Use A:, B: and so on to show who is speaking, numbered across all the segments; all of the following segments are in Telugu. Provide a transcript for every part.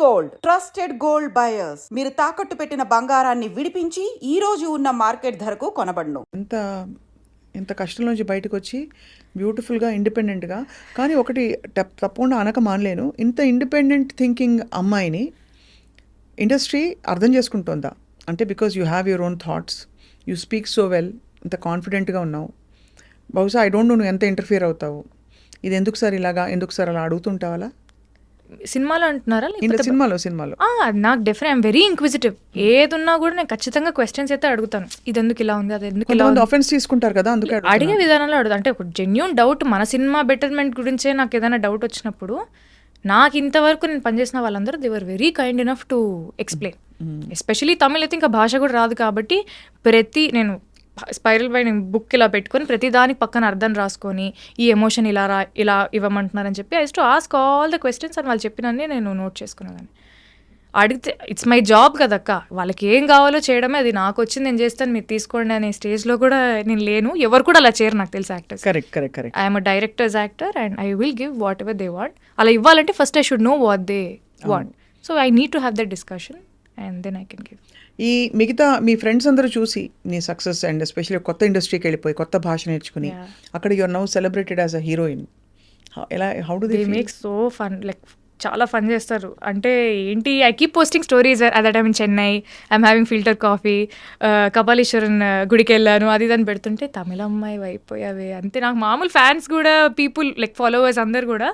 A: గోల్డ్. Trusted gold buyers. మీరు తాకట్టు పెట్టిన బంగారాన్ని విడిపించి ఈ రోజు ఉన్న మార్కెట్ ధరకు కొనబడను.
B: ఎంత ఎంత కష్టం నుంచి బయటకు వచ్చి బ్యూటిఫుల్గా ఇండిపెండెంట్గా కానీ ఒకటి తప్పకుండా అనక మానలేను. ఇంత ఇండిపెండెంట్ థింకింగ్ అమ్మాయిని ఇండస్ట్రీ అర్థం చేసుకుంటుందా? అంటే because you have your own thoughts. You speak so well. ఇంత కాన్ఫిడెంట్గా ఉన్నావు. బహుశా ఐ డోంట్ నో నువ్వు ఎంత ఇంటర్ఫియర్ అవుతావు. ఇది ఎందుకు సార్ ఇలాగా? ఎందుకు సార్ అలా అడుగుతుంటావాలా?
C: సినిమాలో అంటున్నారా?
B: సినిమాలో సినిమాలో.
C: నాకు డెఫినెట్ ఐమ్ వెరీ ఇంక్విజిటివ్ ఏది ఉన్నా కూడా నేను ఖచ్చితంగా క్వశ్చన్స్ అయితే అడుగుతాను. ఇది ఎందుకు ఇలా ఉంది అది ఎందుకు ఇలా ఉంది?
B: ఆఫెన్స్ తీసుకుంటారు కదా అందుకే
C: అడిగే. విధానంలో అడుగుతా. అంటే ఒక జెన్యున్ డౌట్ మన సినిమా బెటర్మెంట్ గురించే నాకు ఏదైనా డౌట్ వచ్చినప్పుడు నాకు ఇంతవరకు నేను పనిచేసిన వాళ్ళందరూ they were very kind enough to explain especially Tamil అయితే ఇంకా భాష కూడా రాదు కాబట్టి ప్రతి నేను స్పైరల్ బై నేను బుక్ ఇలా పెట్టుకొని ప్రతి దానికి పక్కన అర్థం రాసుకొని ఈ ఎమోషన్ ఇలా రా ఇలా ఇవ్వమంటున్నారని చెప్పి I to ask all the questions అని వాళ్ళు చెప్పినన్ని నేను నోట్ చేసుకునేదాన్ని. అడిగితే ఇట్స్ మై జాబ్ కదక్క వాళ్ళకి ఏం కావాలో చేయడమే అది నాకు వచ్చింది నేను చేస్తాను మీరు తీసుకోండి అనే స్టేజ్లో కూడా నేను లేను. ఎవరు కూడా అలా చేయరు నాకు తెలిసి
B: actors correct correct
C: correct I'm a director's actor and I will give whatever they want అలా ఇవ్వాలంటే first I should know what they want so I need to have that discussion and then I can give
B: ఈ మిగతా మీ ఫ్రెండ్స్ అందరూ చూసి నీ సక్సెస్ అండ్ ఎస్పెషల్లీ కొత్త ఇండస్ట్రీకి వెళ్ళిపోయి కొత్త భాష నేర్చుకుని. అక్కడ you're now celebrated as a heroine ఎలా how
C: do
B: they
C: make so fun like చాలా ఫన్ చేస్తారు. అంటే ఏంటి I keep posting stories at that I'm in Chennai I'm having filter coffee Kapaleeswaran గుడికి వెళ్ళాను అది దాన్ని పెడుతుంటే తమిళ అమ్మాయి అయిపోయావే. అంతే నాకు మామూలు ఫ్యాన్స్ కూడా పీపుల్ లైక్ ఫాలోవర్స్ అందరు కూడా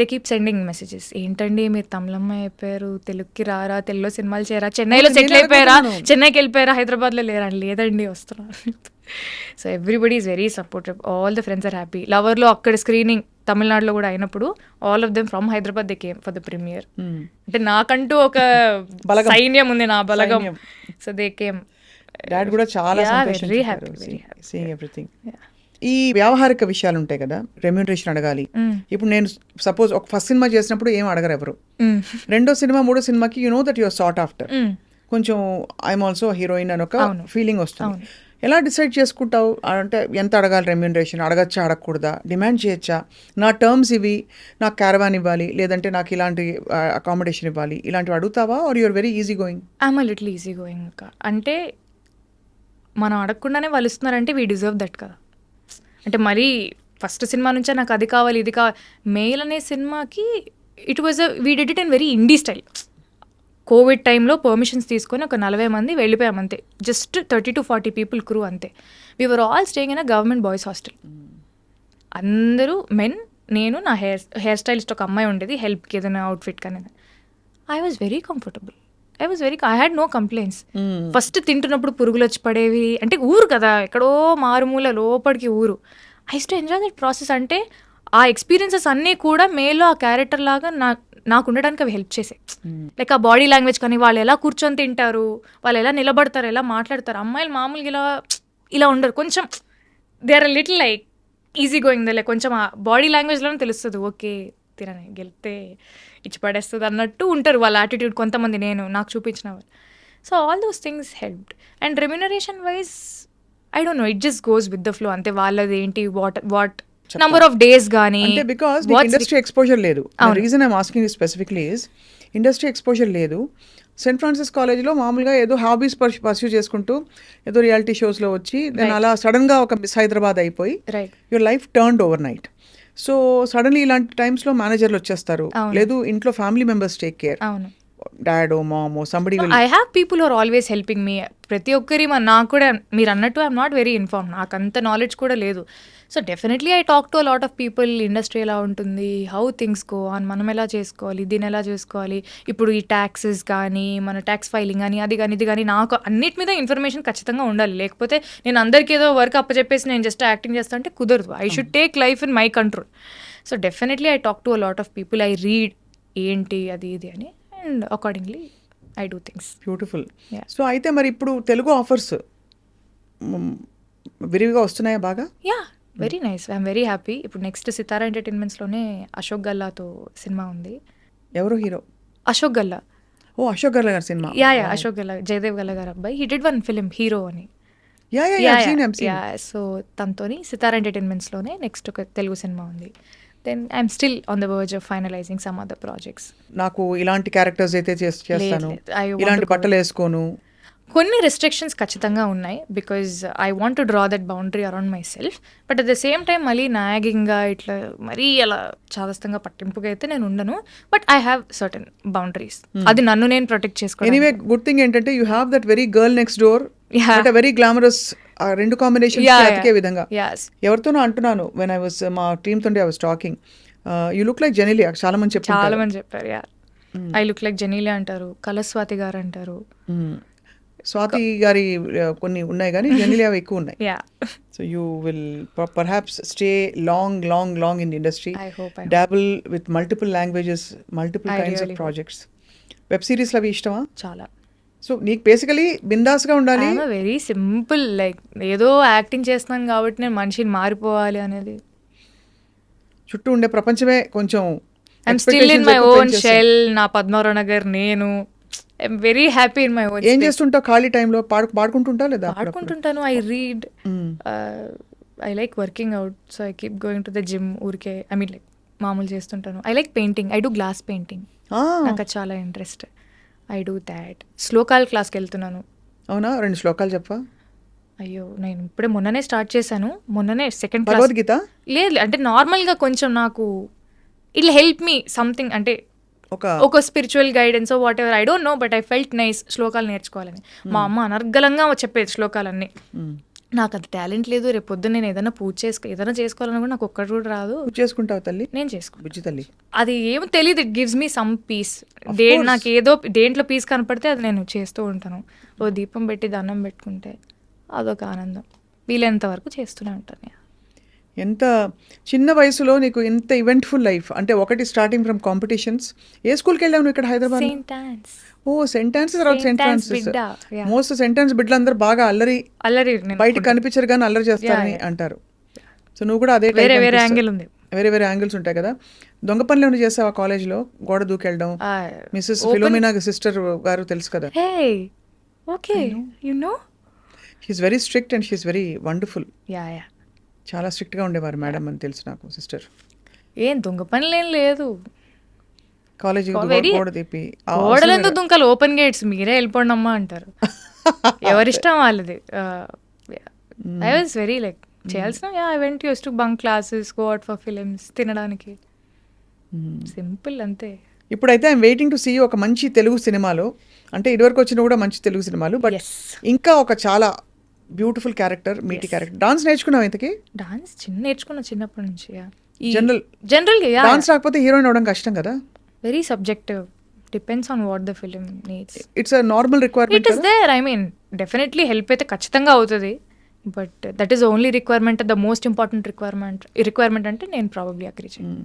C: దే కీప్ సెండింగ్ మెసేజెస్ ఏంటండి మీరు తమిళ అమ్మాయి అయిపోయారు? తెలుగుకి రారా? తెలుగులో సినిమాలు చేయరా? చెన్నైలో
B: నేను
C: సెటిల్ అయిపోయారా. చెన్నైకి వెళ్ళిపోయారా? హైదరాబాద్లో లేరా? లేదండి వస్తున్నారు so everybody is very supportive all the friends are happy లవర్లో అక్కడ స్క్రీనింగ్ తమిళనాడులో కూడా అయినప్పుడు all of them from Hyderabad they came for the premiere అంటే నాకంటూ ఒక. సైన్యం ఉంది నా బలగం. సో దే కేమ్
B: డాడ్ కూడా చాలా
C: very happy very happy
B: seeing everything ఈ వ్యావహారిక విషయాలు ఉంటాయి కదా రెమ్యూనరేషన్ అడగాలి. ఇప్పుడు నేను సపోజ్ ఒక ఫస్ట్ సినిమా చేసినప్పుడు ఏం అడగరు ఎవరు. రెండో సినిమా మూడో సినిమాకి you know that you're sort after కొంచెం ఐఎమ్ ఆల్సో హీరోయిన్ అని ఒక ఫీలింగ్ వస్తుంది. ఎలా డిసైడ్ చేసుకుంటావు? అంటే ఎంత అడగాలి రెమ్యూనరేషన్? అడగచ్చా? అడగకూడదా? డిమాండ్ చేయొచ్చా? నా టర్మ్స్ ఇవి నాకు క్యారవాన్ ఇవ్వాలి లేదంటే నాకు ఇలాంటి అకామిడేషన్ ఇవ్వాలి ఇలాంటివి అడుగుతావా? Are your very easy
C: going I'm little easy going అంటే మనం అడగకుండానే వాళ్ళు ఇస్తున్నారంటే వీ డిజర్వ్ దట్ కదా. అంటే మరీ ఫస్ట్ సినిమా నుంచే నాకు అది కావాలి ఇది కావాలి మెయిల్ అనే సినిమాకి it was a we did it in very indie style COVID టైంలో పర్మిషన్స్ తీసుకొని ఒక నలభై మంది వెళ్ళిపోయాం అంతే just thirty to forty people crew అంతే. We were all staying in a government boys hostel అందరూ మెన్ నేను నా హెయిర్ హెయిర్ స్టైలిస్ట్ ఒక అమ్మాయి ఉండేది హెల్ప్కి ఏదైనా అవుట్ఫిట్ కానీ I was very comfortable I was very I had no complaints first తింటున్నప్పుడు పురుగులు వచ్చి పడేవి. అంటే ఊరు కదా ఎక్కడో మారుమూల లోపలికి ఊరు. I to enjoy that process అంటే ఆ ఎక్స్పీరియన్సెస్ అన్నీ కూడా మేలో ఆ క్యారెక్టర్ లాగా నా నాకు ఉండడానికి అవి హెల్ప్ చేసాయి. లైక్ ఆ బాడీ లాంగ్వేజ్ కానీ వాళ్ళు ఎలా కూర్చొని తింటారు వాళ్ళు ఎలా నిలబడతారు ఎలా మాట్లాడతారు అమ్మాయిలు మామూలుగా ఇలా ఇలా ఉండరు. కొంచెం they are little like easy going like కొంచెం ఆ బాడీ లాంగ్వేజ్లోనే తెలుస్తుంది. ఓకే తినని గెలితే ఇచ్చి పడేస్తుంది అన్నట్టు ఉంటారు వాళ్ళ యాటిట్యూడ్ కొంతమంది నేను నాకు చూపించిన వాళ్ళు. So all those things helped and remuneration wise I don't know it just goes with the flow అంతే వాళ్ళది ఏంటి what what number of days కానీ
B: అంటే బికాస్ ఇండస్ట్రీ ఎక్స్పోజర్ లేదు. Reason I'm asking specifically is industry exposure లేదు. సెయింట్ ఫ్రాన్సిస్ కాలేజ్లో మామూలుగా ఏదో హాబీస్ పర్స్యూ చేసుకుంటూ ఏదో రియాలిటీ షోస్లో వచ్చి నేను అలా సడన్గా ఒక మిస్ హైదరాబాద్ అయిపోయి your life turned overnight so suddenly ఇలాంటి టైమ్స్లో మేనేజర్లు వచ్చేస్తారు. లేదు ఇంట్లో ఫ్యామిలీ మెంబర్స్ టేక్ కేర్
C: అవును.
B: డాడో మామో somebody
C: I have people are always helping me ప్రతి ఒక్కరి మన నాకు కూడా మీరు అన్నట్టు ఐఎమ్ నాట్ వెరీ ఇన్ఫార్మ్ నాకు అంత నాలెడ్జ్ కూడా లేదు. So definitely I talk to lot of people industry ఎలా ఉంటుంది హౌ థింగ్స్ గో ఆన్ మనం ఎలా చేసుకోవాలి దీన్ని ఎలా చేసుకోవాలి ఇప్పుడు ఈ ట్యాక్సెస్ కానీ మన ట్యాక్స్ ఫైలింగ్ కానీ అది కానీ ఇది కానీ నాకు అన్నిటి మీద ఇన్ఫర్మేషన్ ఖచ్చితంగా ఉండాలి. లేకపోతే నేను అందరికీ ఏదో వర్క్ అప్పచెప్పేసి నేను జస్ట్ యాక్టింగ్ చేస్తా అంటే కుదరదు. I should take life in my control so definitely I talk to lot of people I read ఏంటి అది ఇది అని. And accordingly I do
B: things
C: beautiful.
B: So అయితే మరి ఇప్పుడు తెలుగు ఆఫర్స్ విరివిగా వస్తున్నాయా బాగా?
C: Yeah very nice I'm very happy ఇప్పుడు నెక్స్ట్ సితారా ఎంటర్టైన్మెంట్స్లోనే అశోక్ గల్లాతో సినిమా ఉంది.
B: ఎవరు హీరో?
C: అశోక్ గల్లా.
B: ఓ అశోక్ గర్ల గారి cinema.
C: Yeah yeah Ashok Galla Jayadev Galla garu అబ్బాయి. He did one film hero అని. సో తనతోని సితారా ఎంటర్టైన్మెంట్స్లోనే నెక్స్ట్ ఒక తెలుగు సినిమా ఉంది. Then I'm still on the verge of finalising some other projects
B: నాకు ఇలాంటి క్యారెక్టర్స్ అయితే చేస్- చేస్తాను. ఇలాంటి బట్టలు వేసుకోను.
C: కొన్ని రెస్ట్రిక్షన్స్ ఖచ్చితంగా ఉన్నాయి because I want to draw that boundary around myself but at the same time మళ్ళీ నాగింగ్గా ఇట్లా మరీ అలా చాదస్తంగా పట్టింపుగా అయితే నేను ఉండను. But I have certain boundaries అది నన్ను నేను ప్రొటెక్ట్ చేసుకోవడం
B: ఎనీవే గుడ్ థింగ్ ఏంటంటే you have that very girl next
C: door.
B: But very glamorous రెండు కాంబినేషన్ అతికే. విధంగా. ఎవరితోనో అంటున్నాను వెన్ ఐ వాస్ మా టీమ్ తోటి I was talking you look like Genelia చాలా మంది
C: చాలా
B: చెప్పారు
C: మంది చెప్పారు yeah I look like Genelia అంటారు కలస్వాతి గారు అంటారు.
B: స్వాతి గారి కొన్ని ఉన్నాయి కానీ జెనిలియా ఎక్కువ ఉన్నాయి. Yeah so you will perhaps
C: stay long long
B: long in industry dabble with
C: multiple
B: languages multiple
C: kinds of.
B: Projects web సిరీస్లు అవి ఇష్టమా?
C: చాలా.
B: సో నీకు బేసికలీ బిందాస్గా ఉండాలి.
C: వెరీ సింపుల్ లైక్ ఏదో యాక్టింగ్ చేస్తున్నాను కాబట్టి నేను మనిషిని మారిపోవాలి అనేది.
B: చుట్టూ ఉండే ప్రపంచమే కొంచెం I'm
C: still
B: in
C: my
B: own.
C: Shell నా పద్మారావు నగర్ నేను. I'm very happy in my own
B: ఏం చేస్తుంటావు ఖాళీ టైంలో? పాడు పాడుకుంటుంటావు లేదా?
C: ఆడుకుంటుంటాను I
B: read.
C: I like working out so I keep going to the gym ఊరికే. ఐ మీన్ లైక్ మామూలు చేస్తుంటాను. I like painting I do glass
B: painting
C: నాకు చాలా ఇంట్రెస్ట్ ఐ డూ దాట్ శ్లోకాల క్లాస్కి వెళ్తున్నాను.
B: అవునా? రెండు శ్లోకాలు చెప్పా
C: అయ్యో నేను ఇప్పుడే మొన్ననే స్టార్ట్ చేశాను. మొన్ననే సెకండ్ క్లాస్
B: భగవద్గీత?
C: లేదు లేదు, అంటే నార్మల్గా కొంచెం నాకు ఇట్ హెల్ప్ మీ సంథింగ్ అంటే
B: ఒక
C: ఒక spiritual guidance whatever I don't know but I felt nice శ్లోకాలు నేర్చుకోవాలని. మా అమ్మ అనర్గలంగా చెప్పేది శ్లోకాలన్నీ. నాకు అది టాలెంట్ లేదు రేపు పొద్దున్న నేను ఏదైనా పూజ చేసుకో ఏదైనా చేసుకోవాలని కూడా నాకు ఒక్కటి కూడా రాదు.
B: పూజ చేసుకుంటావు తల్లి?
C: నేను చేసుకో
B: బుజ్జి తల్లి.
C: అది ఏమో తెలియదు it gives me some peace they నాకు ఏదో దేంట్లో పీస్ కనపడితే అది నేను చేస్తూ ఉంటాను. ఓ దీపం పెట్టి దండం పెట్టుకుంటే అదొక ఆనందం. వీలైనంత వరకు చేస్తూనే ఉంటాను నేను.
B: ఎంత చిన్న వయసులో నీకు ఎంత ఈవెంట్ఫుల్ లైఫ్ అంటే ఒకటి స్టార్టింగ్ ఫ్రమ్ కాంపిటీషన్స్ ఏ స్కూల్కి వెళ్ళావు నువ్వు ఇక్కడ హైదరాబాద్. ఓ సెంట్ ఆన్స్ తర్వాత
C: Saint
B: సెంట్
C: Anne's
B: ఫ్రాన్సిస్
C: బిడ్డ, yeah.
B: మోస్ట్ సెంట్ ఆన్స్ బిడ్డలందరూ బాగా అల్లరి
C: అల్లరి
B: బయట కనిపించరు కానీ అల్లరి చేస్తారని. అంటారు. సో నువ్వు కూడా అదే
C: వేరే వేరే యాంగిల్ ఉంది.
B: వేరే వేరే యాంగిల్స్ ఉంటాయి కదా. దొంగ పనులు ఏమైనా చేసావా కాలేజ్లో గోడ దూకెళ్ళడం. మిస్సెస్ ఫిలోమినా సిస్టర్ గారు తెలుసు కదా.
C: Okay you know
B: she's very strict and she's very wonderful
C: yeah yeah
B: చాలా స్ట్రిక్ట్గా ఉండేవారు మేడం అని తెలుసు నాకు సిస్టర్.
C: ఏం దొంగ పనులేం లేదు.
B: కాలేజీ గోడ
C: దుంకలు? ఓపెన్ గేట్స్ మీరే వెళ్ళిపోండి అమ్మా అంటారు. ఎవరిష్టం వాళ్ళది. ఐ వాజ్ వెరీ లైక్ చేయాల్సిన yeah I went used to bunk classes go out for films తినడానికి. సింపుల్ అంతే.
B: ఇప్పుడైతే ఐఎమ్ వెయిటింగ్ టు సీ ఒక మంచి తెలుగు సినిమాలో. అంటే ఇదివరకు వచ్చిన కూడా మంచి తెలుగు సినిమాలు బట్. ఇంకా ఒక చాలా బ్యూటిఫుల్ క్యారెక్టర్ మీటి క్యారెక్టర్ డాన్స్ నేర్చుకున్నావు ఇంతకి
C: డాన్స్ చిన్న నేర్చుకున్న చిన్నప్పటి నుంచి
B: General-
C: జనరల్ యా
B: డాన్స్ రాకపోతే హీరోయిన్ అవడం కష్టం కదా
C: very subjective depends on what the film needs
B: it's a normal
C: it
B: requirement
C: is there I mean definitely help అయితే ఖచ్చితంగా అవుతుంది but that is only requirement the most important requirement requirement అంటే నేను ప్రాబబ్లీ అగ్రీ చేయను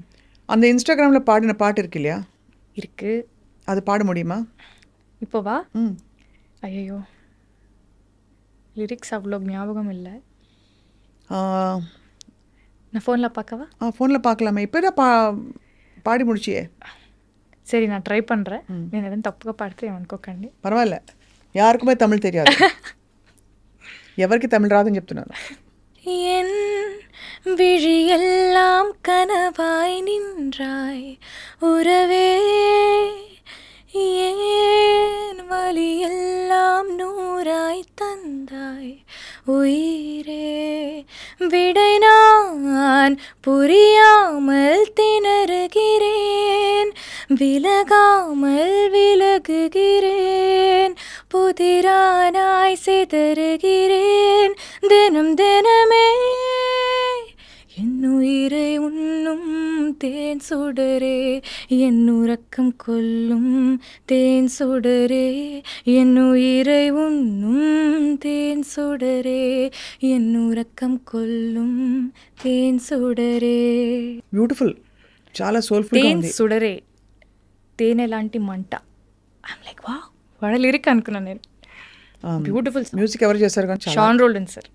B: அந்த இன்ஸ்டாகிராமில் பாடின பாட்டு இருக்கு இல்லையா
C: இருக்கு
B: அது பாட முடியுமா
C: இப்போவா
B: ம்
C: ஐயோ லிரிக்ஸ் அவ்வளோ ஞாபகம் இல்லை நான் ஃபோனில் பார்க்கவா
B: ஃபோனில் பார்க்கலாமே இப்போ தான் பா பாடி முடிச்சியே
C: சரி நான் ட்ரை பண்ணுறேன் నేను ఏదైనా తప్పుగా పాడితే ఏమనుకోకండి
B: పర్వాలే యారుకుమే తమిళ్ తెలియదు ఎవరికి తమిళ్ రాదని చెప్తున్నాను
C: என் விழியெல்லாம் கனவாய் நின்றாய் உறவே ஏன் வழியெல்லாம் நூறாய் தந்தாய்? உயிரே விடை நான் புரியாமல் திணறுகிறேன். விலகாமல் விலகுகிறேன். புதிரானாய் சிதறுகிறேன். தினம் தினமே உயிரை உண்ணும் தேன் சுடரே என் உறக்கம் கொல்லும் தேன் சுடரே என் உயிரை உண்ணும் தேன் சுடரே என் உறக்கம் கொல்லும் தேன் சுடரே
B: బ్యూటిఫుల్ చాలా సోల్ఫుల్గా
C: తేన్
B: ఉంది
C: సుడరే తేనె లాంటి మంట ఐమ్ లైక్ వా వాడ లిరిక్ అనుకున్నాను నేను బ్యూటిఫుల్
B: మ్యూజిక్ ఎవరు చేశారు కానీ చాలా
C: Sean Roldan sir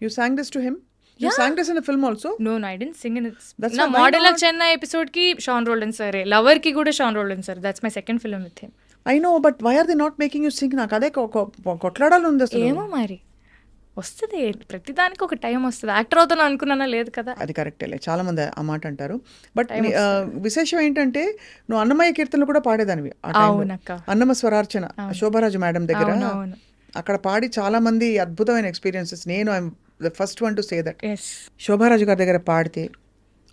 B: you sang this to him you sang this in film also
C: no I didn't sing in
B: That's
C: నా
B: why
C: మోడల్
B: not?
C: చెన్నై ఎపిసోడ్కి షాన్ రోల్డన్ సరే లవర్కి కూడా Sean Roldan sir that's my second film with him
B: I know but why are the not making you sing నాకు అదే కొ- కొ- కొట్లాడాలని ఉంది అసలు.
C: ఏమో మరి. వస్తుంది. ప్రతిదానికి ఒక టైం వస్తుంది. యాక్టర్ అవుతాను అనుకున్నానా? లేదు కదా.
B: అది కరెక్టేలే చాలా మంది ఆ మాట అంటారు. బట్ నీ- ఆ, విశేషం ఏంటంటే నువ్వు అన్నమయ్య కీర్తనలు కూడా పాడేదానివి ఆ టైంలో.
C: అవునక్క.
B: అన్నమ స్వరార్చన శోభారాజు మేడం దగ్గర.
C: అవును, అవును.
B: అక్కడ పాడి చాలా మంది అద్భుతమైన ఎక్స్పీరియన్సెస్ నేను I'm the first one to say
C: that
B: Shobharaju గారి దగ్గర పాడితే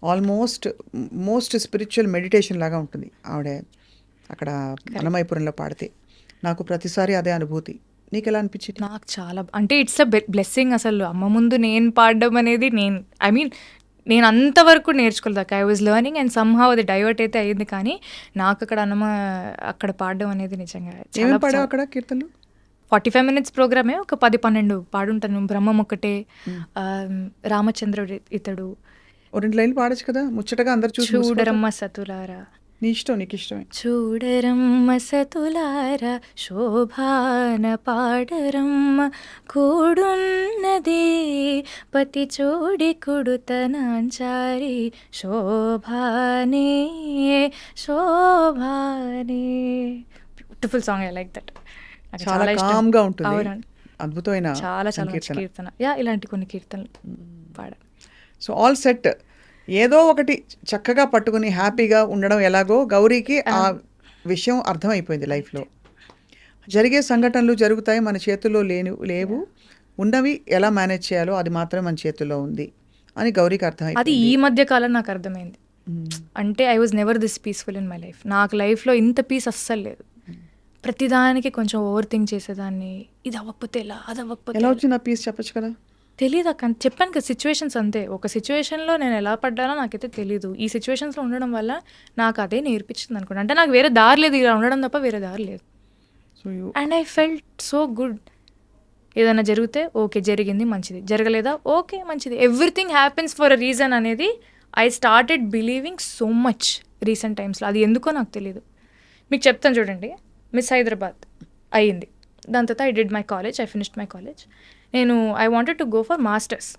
B: ఆల్మోస్ట్ మోస్ట్ స్పిరిచువల్ మెడిటేషన్ లాగా ఉంటుంది. ఆవిడ అక్కడ అన్నమయపురంలో పాడితే నాకు ప్రతిసారి అదే అనుభూతి. నీకు ఎలా అనిపించింది?
C: నాకు చాలా అంటే ఇట్స్ అ బ్లెస్సింగ్ అసలు. అమ్మ ముందు నేను పాడడం అనేది నేను ఐ మీన్ నేను అంతవరకు నేర్చుకోలేదు. I was learning and somehow అది డైవర్ట్ అయితే అయ్యింది. కానీ నాకు అక్కడ అన్నమ అక్కడ పాడడం అనేది నిజంగా
B: పాడావు అక్కడ కీర్తనలు?
C: ఫార్టీ ఫైవ్ మినిట్స్ ప్రోగ్రామే ఒక పది పన్నెండు పాడుంటాను. బ్రహ్మం ఒకటే రామచంద్రుడు ఇతడు.
B: రెండు లైన్లు పాడచ్చు కదా? ముచ్చటగా అందరు.
C: చూడరమ్మ సతులారా.
B: నీ ఇష్టం నీకు ఇష్టమే.
C: చూడరమ్మ సతులార శోభాన పాడరమ్మ కూడున్నది పతి చూడి కుడుతనాంచారి శోభానే శోభానే. Beautiful song I like that
B: చాలా కామ్గా ఉంటుంది. అద్భుతమైన
C: చాలా చాలా కీర్తన. యా ఇలాంటి కొన్ని కీర్తనలు
B: సో ఆల్ సెట్. ఏదో ఒకటి చక్కగా పట్టుకుని హ్యాపీగా ఉండడం ఎలాగో గౌరీకి ఆ. విషయం అర్థమైపోయింది లైఫ్లో. జరిగే సంఘటనలు జరుగుతాయి మన చేతుల్లో లేని లేవు. ఉన్నవి ఎలా మేనేజ్ చేయాలో అది మాత్రమే మన చేతుల్లో ఉంది అని గౌరీకి
C: అది
B: అర్థమైంది
C: ఈ మధ్య కాలం నాకు అర్థమైంది. అంటే I was never this peaceful in my life నాకు లైఫ్లో ఇంత పీస్ అస్సలు లేదు. ప్రతిదానికి కొంచెం ఓవర్ థింక్ చేసేదాన్ని. ఇది అవ్వకపోతే ఎలా? అది అవ్వకపోతే
B: ఎలా? వచ్చింది ఆ పీస్ చెప్పొచ్చు కదా.
C: తెలియదు అక్క చెప్పాను కదా సిచ్యువేషన్స్ అంతే. ఒక సిచ్యువేషన్లో నేను ఎలా పడ్డానో నాకైతే తెలీదు. ఈ సిచ్యువేషన్స్లో ఉండడం వల్ల నాకు అదే నేర్పించింది అనుకోండి. అంటే నాకు వేరే దారి లేదు. ఇలా ఉండడం తప్ప వేరే దారి లేదు. And I felt so good ఏదైనా జరిగితే ఓకే జరిగింది మంచిది. జరగలేదా? ఓకే మంచిది. Everything happens for a reason అనేది I started believing so much recent టైమ్స్లో అది ఎందుకో నాకు తెలియదు మీకు చెప్తాను చూడండి. మిస్ హైదరాబాద్ అయ్యింది. దాని తర్వాత I did my college I finished my college నేను I wanted to go for masters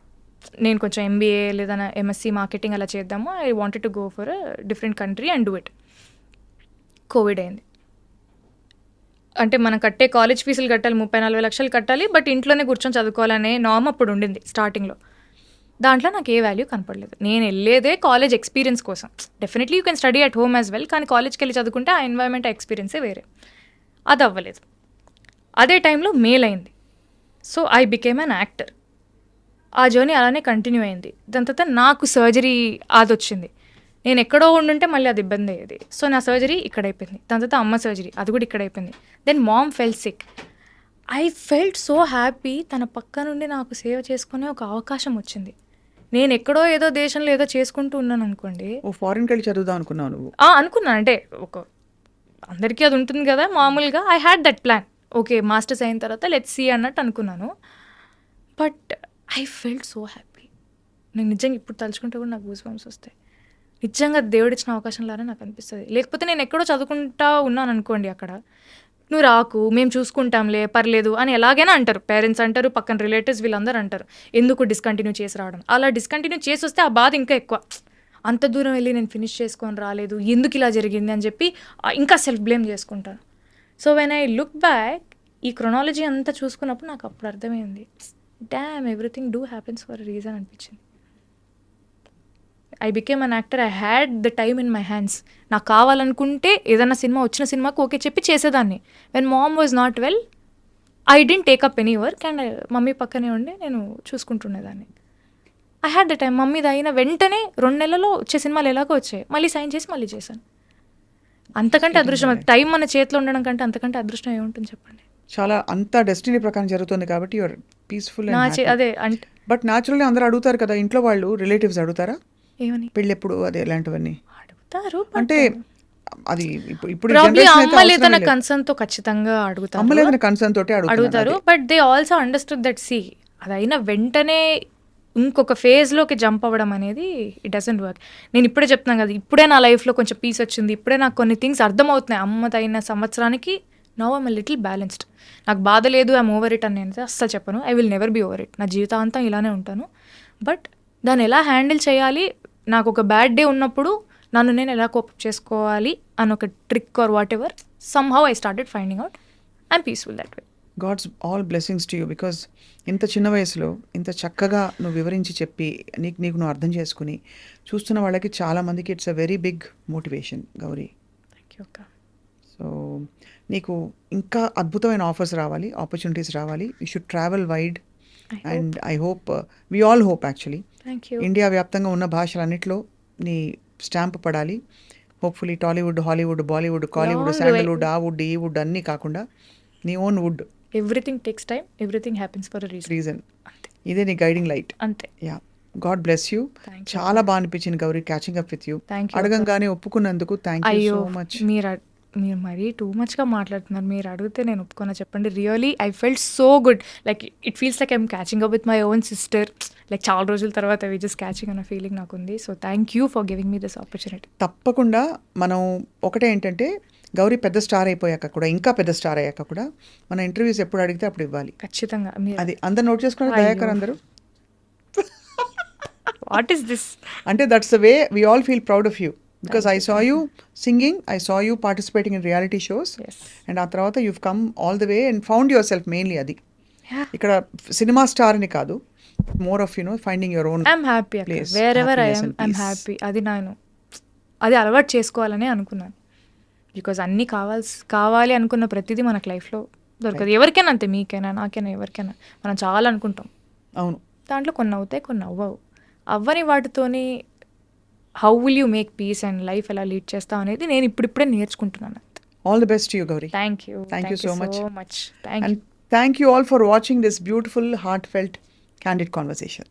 C: నేను కొంచెం ఎంబీఏ లేదా ఎంఎస్సి మార్కెటింగ్ అలా చేద్దాము. I wanted to go for different country and do it COVID అయింది. అంటే మనం కట్టే కాలేజ్ ఫీజులు కట్టాలి ముప్పై నలభై లక్షలు కట్టాలి బట్ ఇంట్లోనే కూర్చొని చదువుకోవాలనే నామ్ అప్పుడు ఉండింది స్టార్టింగ్లో దాంట్లో నాకు ఏ వాల్యూ కనపడలేదు. నేను వెళ్ళేదే కాలేజ్ ఎక్స్పీరియన్స్ కోసం. Definitely you can study at home as well కానీ కాలేజ్కి వెళ్ళి చదువుకుంటే ఆ ఎన్వైరన్మెంట్ ఎక్స్పీరియన్సే వేరే. అది అవ్వలేదు అదే టైంలో మేల్ అయింది so I became an actor. ఆ జర్నీ అలానే కంటిన్యూ అయింది. దాని తర్వాత నాకు సర్జరీ అది వచ్చింది నేను ఎక్కడో ఉండుంటే మళ్ళీ అది ఇబ్బంది అయ్యేది. సో నా సర్జరీ ఇక్కడ అయిపోయింది దాని తర్వాత అమ్మ సర్జరీ అది కూడా ఇక్కడ అయిపోయింది then mom fell sick I felt so happy తన పక్క నుండి నాకు సేవ చేసుకునే ఒక అవకాశం వచ్చింది. నేను ఎక్కడో ఏదో దేశంలో ఏదో చేసుకుంటూ ఉన్నాను అనుకోండి
B: ఓ ఫారిన్కి వెళ్ళి చదువుదాం అనుకున్నావు నువ్వు?
C: అనుకున్నాను అంటే ఒక అందరికీ అది ఉంటుంది కదా మామూలుగా. I had that plan okay masters అయిన తర్వాత లెట్స్ సీ అన్నట్టు అనుకున్నాను. But I felt so happy నేను నిజంగా ఇప్పుడు తలుచుకుంటే కూడా నాకు గూస్ బంప్స్ వస్తాయి. నిజంగా దేవుడిచ్చిన అవకాశం లానే నాకు అనిపిస్తుంది. లేకపోతే నేను ఎక్కడో చదువుకుంటా ఉన్నాను అనుకోండి అక్కడ. నువ్వు రాకు మేము చూసుకుంటాంలే పర్లేదు అని ఎలాగైనా అంటారు. పేరెంట్స్ అంటారు పక్కన రిలేటివ్స్ వీళ్ళందరూ అంటారు. ఎందుకు డిస్కంటిన్యూ చేసి రావడం? అలా డిస్కంటిన్యూ చేసి వస్తే ఆ బాధ ఇంకా ఎక్కువ. అంత దూరం వెళ్ళి నేను ఫినిష్ చేసుకొని రాలేదు ఎందుకు ఇలా జరిగింది అని చెప్పి ఇంకా సెల్ఫ్ బ్లేమ్ చేసుకుంటాను. So when I look back ఈ క్రొనాలజీ అంతా చూసుకున్నప్పుడు నాకు అప్పుడు అర్థమైంది. Damn everything do happens for reason అనిపించింది. I became an actor I had the time in my hands నాకు కావాలనుకుంటే ఏదైనా సినిమా వచ్చిన సినిమాకి ఓకే చెప్పి చేసేదాన్ని. When mom was not well I didn't take up any work and mummy పక్కనే ఉండి నేను చూసుకుంటుండేదాన్ని. ఐ హ్యాడ్ ద టైం మమ్మీది అయిన వెంటనే రెండు నెలల్లో వచ్చే సినిమాలు ఎలాగో వచ్చాయి. మళ్ళీ సైన్ చేసి మళ్ళీ చేశాను. అంతకంటే అదృష్టం టైం మన చేతిలో ఉండడం కంటే అంతకంటే అదృష్టం ఏముంటుంది చెప్పండి?
B: చాలా అంత డెస్టినీ ప్రకారం జరుగుతుంది కాబట్టి యువర్ పీస్ఫుల్
C: అదే అంటే
B: బట్ న్యాచురల్లీ అందరూ అడుగుతారు కదా ఇంట్లో వాళ్ళు రిలేటివ్స్ అడుగుతారా?
C: ఏమని?
B: పెళ్ళి ఎప్పుడు అదే ఇలాంటివన్నీ
C: అడుగుతారు
B: అంటే అది ఇప్పుడు ఇప్పుడు
C: ప్రాబ్లీ
B: generation అయితే
C: అమ్మ
B: అవసరం
C: లేదన్న
B: లేదు.
C: కన్సర్న్తో ఖచ్చితంగా అడుగుతారు.
B: అమ్మ లేదన్న కన్సర్న్ తోటి
C: అడుగుతారు but they also understood that she అది అయిన వెంటనే ఇంకొక ఫేజ్లోకి జంప్ అవ్వడం అనేది ఇట్ డజంట్ వర్క్ నేను ఇప్పుడే చెప్తున్నాను కదా ఇప్పుడే నా లైఫ్లో కొంచెం పీస్ వచ్చింది ఇప్పుడే నాకు కొన్ని థింగ్స్ అర్థమవుతున్నాయి. అమ్మతైన సంవత్సరానికి నవ్ ఐమ్ లిటిల్ బ్యాలెన్స్డ్ నాకు బాధ లేదు ఐమ్ ఓవర్ ఇట్ అని నేను అస్సలు చెప్పను. I will never be over it నా జీవితాంతం ఇలానే ఉంటాను. బట్ దాన్ని ఎలా హ్యాండిల్ చేయాలి? నాకు ఒక బ్యాడ్ డే ఉన్నప్పుడు నన్ను నేను ఎలా కోప్ చేసుకోవాలి? అని ఒక trick or whatever somehow I started finding out I'm peaceful that way
B: god's all blessings to you because ఇంత చిన్న వయసులో ఇంత చక్కగా నువ్వు వివరించి చెప్పి నీకు నీకు నువ్వు అర్థం చేసుకుని చూస్తున్న వాళ్ళకి చాలా మందికి it's a very big motivation Gauri.
C: Thank you అక్క.
B: సో నీకు ఇంకా అద్భుతమైన ఆఫర్స్ రావాలి ఆపర్చునిటీస్ రావాలి. You
C: should
B: travel wide and I hope we all
C: hope actually
B: India వ్యాప్తంగా ఉన్న భాషలన్నింటిలో నీ స్టాంప్ పడాలి. Hopefully Tollywood Hollywood
C: Bollywood Kollywood.
B: Sandalwood ఆ వుడ్ ఈ వుడ్ అన్నీ కాకుండా నీ
C: own wood everything takes time everything happens for
B: reason
C: reason
B: ఇదే నీ గైడింగ్ లైట్
C: అంతే.
B: Yeah god
C: bless you.
B: చాలా బాగా అనిపించింది Gauri catching up
C: with you
B: అడగంగానే ఒప్పుకున్నందుకు థ్యాంక్ యూ సో మచ్
C: మీరు మీరు మరీ టూ మచ్గా మాట్లాడుతున్నారు. మీరు అడిగితే నేను ఒప్పుకున్నా చెప్పండి. Really I felt so good like it feels like I'm catching up with my own sister like చాలా రోజుల తర్వాత వి జస్ట్ క్యాచింగ్ అన్న ఫీలింగ్ నాకు ఉంది. So thank you for giving me this opportunity
B: తప్పకుండా మనం ఒకటే ఏంటంటే గౌరీ పెద్ద స్టార్ అయిపోయాక కూడా ఇంకా పెద్ద స్టార్ అయ్యాక కూడా మన ఇంటర్వ్యూస్ ఎప్పుడు అడిగితే అప్పుడు ఇవ్వాలి.
C: ఖచ్చితంగా.
B: అది అందరు నోట్ చేసుకుని. దయాకర్ అందరూ.
C: వాట్ ఈస్ దిస్
B: అంటే that's the way we all feel proud of you because I saw you singing I saw you participating in reality
C: shows
B: and ఆ తర్వాత you come all the way and found yourself mainly అది ఇక్కడ సినిమా స్టార్ అని కాదు more
C: of you
B: know
C: finding your
B: own
C: I'm
B: happy
C: wherever
B: I'm.
C: Happy అది నేను అది అలవాటు చేసుకోవాలని అనుకున్నాను. బికాజ్ అన్నీ కావాల్సి కావాలి అనుకున్న ప్రతిదీ మనకు లైఫ్లో దొరకదు. ఎవరికైనా అంతే మీకైనా నాకైనా ఎవరికైనా. మనం చాలా అనుకుంటాం.
B: అవును.
C: దాంట్లో కొన్ని అవుతాయి కొన్ని అవ్వవు. అవ్వని వాటితోని how will you make peace and life ఎలా లీడ్ చేస్తావు అనేది నేను ఇప్పుడిప్పుడే నేర్చుకుంటున్నాను
B: all the best
C: you Gauri
B: thank you you. So much.
C: Much thank
B: you and thank you all for watching this beautiful heartfelt candid conversation